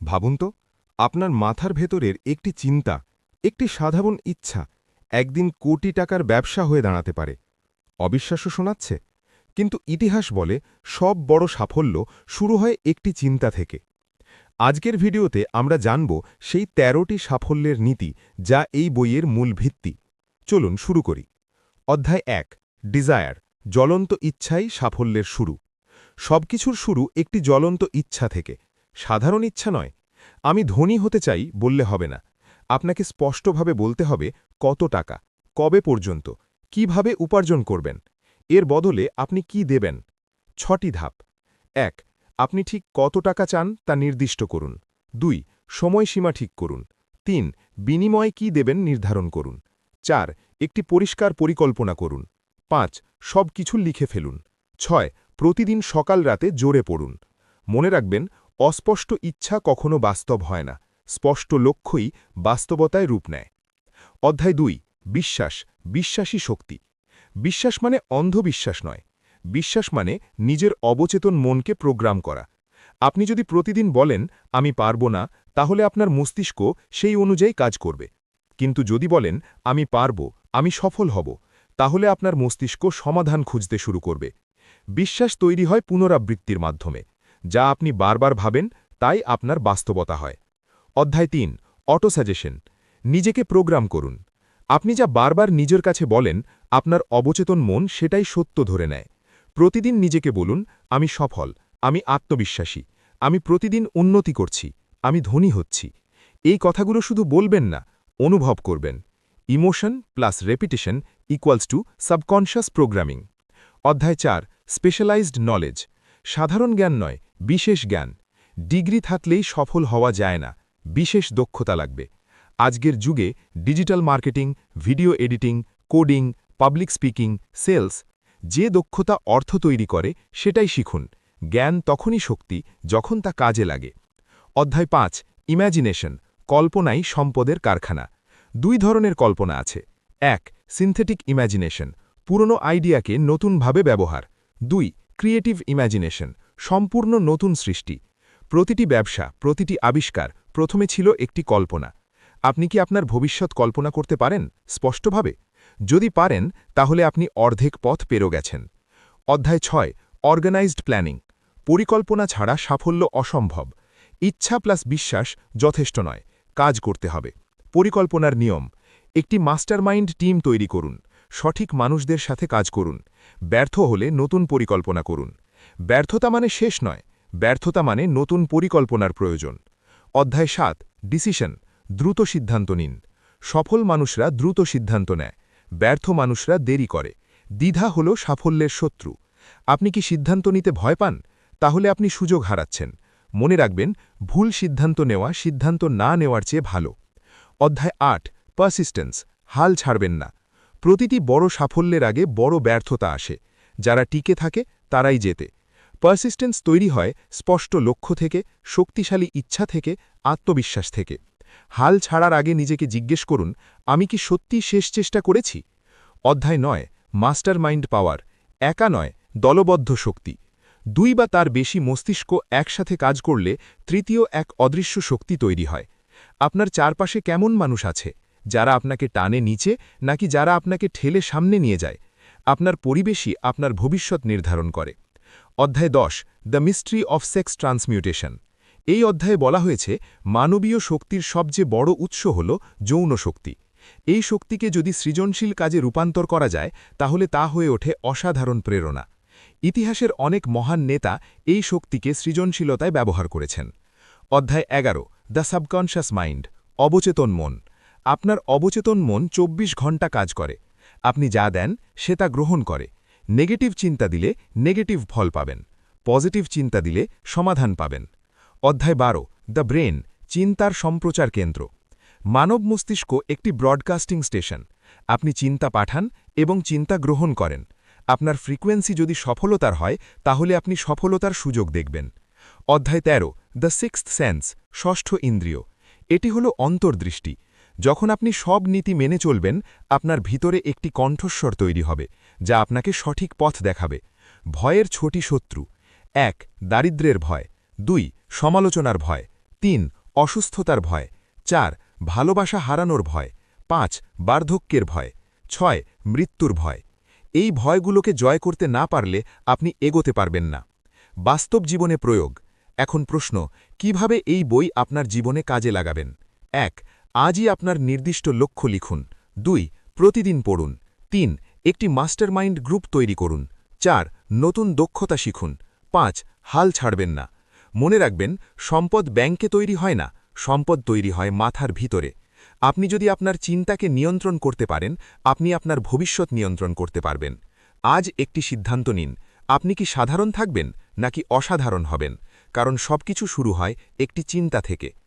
ভাবুন তো, আপনার মাথার ভেতরের একটি চিন্তা, একটি সাধারণ ইচ্ছা একদিন কোটি টাকার ব্যবসা হয়ে দাঁড়াতে পারে। অবিশ্বাস্য শোনাচ্ছে, কিন্তু ইতিহাস বলে সব বড় সাফল্য শুরু হয় একটি চিন্তা থেকে। আজকের ভিডিওতে আমরা জানব সেই ১৩টি সাফল্যের নীতি যা এই বইয়ের মূল ভিত্তি। চলুন শুরু করি। অধ্যায় এক, ডিজায়ার, জ্বলন্ত ইচ্ছাই সাফল্যের শুরু। সবকিছুর শুরু একটি জ্বলন্ত ইচ্ছা থেকে। সাধারণ ইচ্ছা নয়। আমি ধনী হতে চাই বললে হবে না। আপনাকে স্পষ্টভাবে বলতে হবে কত টাকা, কবে পর্যন্ত, কীভাবে উপার্জন করবেন। এর বদলে আপনি কি দেবেন? ছটি ধাপ। এক, আপনি ঠিক কত টাকা চান তা নির্দিষ্ট করুন। দুই, সময়সীমা ঠিক করুন। তিন, বিনিময়ে কি দেবেন নির্ধারণ করুন। চার, একটি পরিষ্কার পরিকল্পনা করুন। পাঁচ সব কিছু লিখে ফেলুন। ছয়, প্রতিদিন সকাল রাতে জোরে পড়ুন। মনে রাখবেন অস্পষ্ট ইচ্ছা কখনো বাস্তব হয় না, স্পষ্ট লক্ষ্যই বাস্তবতায় রূপ নেয়। অধ্যায় দুই, বিশ্বাস, বিশ্বাসী শক্তি। বিশ্বাস মানে অন্ধবিশ্বাস নয়, বিশ্বাস মানে নিজের অবচেতন মনকে প্রোগ্রাম করা। আপনি যদি প্রতিদিন বলেন, আমি পারব না তাহলে আপনার মস্তিষ্ক সেই অনুযায়ী কাজ করবে। কিন্তু যদি বলেন, আমি পারব, আমি সফল হব তাহলে আপনার মস্তিষ্ক সমাধান খুঁজতে শুরু করবে। বিশ্বাস তৈরি হয় পুনরাবৃত্তির মাধ্যমে। যা আপনি বারবার ভাবেন, তাই আপনার বাস্তবতা হয়। অধ্যায় তিন, অটো সাজেশন। নিজেকে প্রোগ্রাম করুন। আপনি যা বারবার নিজের কাছে বলেন, আপনার অবচেতন মন সেটাই সত্য ধরে নেয়। প্রতিদিন নিজেকে বলুন, আমি সফল, আমি আত্মবিশ্বাসী, আমি প্রতিদিন উন্নতি করছি, আমি ধনী হচ্ছি। এই কথাগুলো শুধু বলবেন না, অনুভব করবেন। Emotion plus repetition equals to subconscious programming. অধ্যায় চার, স্পেশালাইজড নলেজ। সাধারণ জ্ঞান নয় বিশেষ জ্ঞান। ডিগ্রি থাকলেই সফল হওয়া যায় না। বিশেষ দক্ষতা লাগবে। আজকের যুগে digital marketing, video editing, coding, public speaking, sales, যে দক্ষতা অর্থ তৈরি করে সেটাই শিখুন। জ্ঞান তখনই শক্তি যখন তা কাজে লাগে। অধ্যায় পাঁচ ইম্যাজিনেশন কল্পনাই সম্পদের কারখানা। দুই ধরনের কল্পনা আছে। এক, সিনথেটিক ইম্যাজিনেশন পুরনো আইডিয়াকে নতুনভাবে ব্যবহার। দুই, ক্রিয়েটিভ ইম্যাজিনেশন সম্পূর্ণ নতুন সৃষ্টি। প্রতিটি ব্যবসা, প্রতিটি আবিষ্কার প্রথমে ছিল একটি কল্পনা। আপনি কি আপনার ভবিষ্যৎ কল্পনা করতে পারেন? স্পষ্টভাবে। যদি পারেন, তাহলে আপনি অর্ধেক পথ পেরো গেছেন। অধ্যায় ছয়, অর্গানাইজড প্ল্যানিং। পরিকল্পনা ছাড়া সাফল্য অসম্ভব। ইচ্ছা প্লাস বিশ্বাস যথেষ্ট নয়। কাজ করতে হবে। পরিকল্পনার নিয়ম। একটি মাস্টারমাইন্ড টিম তৈরি করুন। সঠিক মানুষদের সাথে কাজ করুন। ব্যর্থ হলে নতুন পরিকল্পনা করুন। ব্যর্থতা মানে শেষ নয়, ব্যর্থতা মানে নতুন পরিকল্পনার প্রয়োজন। অধ্যায় সাত, ডিসিশন, দ্রুত সিদ্ধান্ত নিন। সফল মানুষরা দ্রুত সিদ্ধান্ত নেয়, ব্যর্থ মানুষরা দেরি করে। দ্বিধা হল সাফল্যের শত্রু। আপনি কি সিদ্ধান্ত নিতে ভয় পান? তাহলে আপনি সুযোগ হারাচ্ছেন। মনে রাখবেন, ভুল সিদ্ধান্ত নেওয়া সিদ্ধান্ত না নেওয়ার চেয়ে ভালো। অধ্যায় আট পারসিস্টেন্স হাল ছাড়বেন না। প্রতিটি বড় সাফল্যের আগে বড় ব্যর্থতা আসে। যারা টিকে থাকে তারাই যেতে পারসিস্টেন্স তৈরি হয় স্পষ্ট লক্ষ্য থেকে, শক্তিশালী ইচ্ছা থেকে, আত্মবিশ্বাস থেকে। হাল ছাড়ার আগে নিজেকে জিজ্ঞেস করুন, আমি কি সত্যি শেষ চেষ্টা করেছি? অধ্যায় নয় মাস্টার মাইন্ড পাওয়ার। একা নয়, দলবদ্ধ শক্তি। দুই বা তার বেশি মস্তিষ্ক একসাথে কাজ করলে তৃতীয় এক অদৃশ্য শক্তি তৈরি হয়। আপনার চারপাশে কেমন মানুষ আছে? যারা আপনাকে টানে নিচে, নাকি যারা আপনাকে ঠেলে সামনে নিয়ে যায়? আপনার পরিবেশই আপনার ভবিষ্যৎ নির্ধারণ করে। অধ্যায় দশ, the mystery of sex transmutation. এই অধ্যায়ে বলা হয়েছে, মানবীয় শক্তির সবচেয়ে বড় উৎস হল যৌন শক্তি। এই শক্তিকে যদি সৃজনশীল কাজে রূপান্তর করা যায়, তাহলে তা হয়ে ওঠে অসাধারণ প্রেরণা। ইতিহাসের অনেক মহান নেতা এই শক্তিকে সৃজনশীলতায় ব্যবহার করেছেন। অধ্যায় এগারো, দ্য সাবকনশাস মাইন্ড, অবচেতন মন। আপনার অবচেতন মন ২৪ ঘণ্টা কাজ করে। আপনি যা দেন, সে তা গ্রহণ করে। নেগেটিভ চিন্তা দিলে নেগেটিভ ফল পাবেন। পজিটিভ চিন্তা দিলে সমাধান পাবেন। অধ্যায় বারো, দ্য ব্রেন, চিন্তার সম্প্রচার কেন্দ্র। মানব মস্তিষ্ক একটি ব্রডকাস্টিং স্টেশন। আপনি চিন্তা পাঠান এবং চিন্তা গ্রহণ করেন। আপনার ফ্রিকোয়েন্সি যদি সফলতার হয়, তাহলে আপনি সফলতার সুযোগ দেখবেন। অধ্যায় ১৩ দ্য সিক্সথ সেন্স, ষষ্ঠ ইন্দ্রিয়। এটি হল অন্তর্দৃষ্টি। যখন আপনি সব নীতি মেনে চলবেন, আপনার ভিতরে একটি কণ্ঠস্বর তৈরি হবে, যা আপনাকে সঠিক পথ দেখাবে। ভয়ের ছোটি শত্রু। এক, দারিদ্রের ভয়। দুই, সমালোচনার ভয়। তিন, অসুস্থতার ভয়। চার, ভালোবাসা হারানোর ভয়। পাঁচ, বার্ধক্যের ভয়। ছয়, মৃত্যুর ভয়। এই ভয়গুলোকে জয় করতে না পারলে আপনি এগোতে পারবেন না। বাস্তব জীবনে প্রয়োগ। এখন প্রশ্ন, কীভাবে এই বই আপনার জীবনে কাজে লাগাবেন? এক আজই আপনার নির্দিষ্ট লক্ষ্য লিখুন। দুই, প্রতিদিন পড়ুন। তিন, একটি মাস্টারমাইন্ড গ্রুপ তৈরি করুন। চার, নতুন দক্ষতা শিখুন। পাঁচ, হাল ছাড়বেন না। মনে রাখবেন, সম্পদ ব্যাংকে তৈরি হয় না, সম্পদ তৈরি হয় মাথার ভিতরে। আপনি যদি আপনার চিন্তাকে নিয়ন্ত্রণ করতে পারেন, আপনি আপনার ভবিষ্যৎ নিয়ন্ত্রণ করতে পারবেন। আজ একটি সিদ্ধান্ত নিন। আপনি কি সাধারণ থাকবেন, নাকি অসাধারণ হবেন? কারণ সবকিছু শুরু হয় একটি চিন্তা থেকে।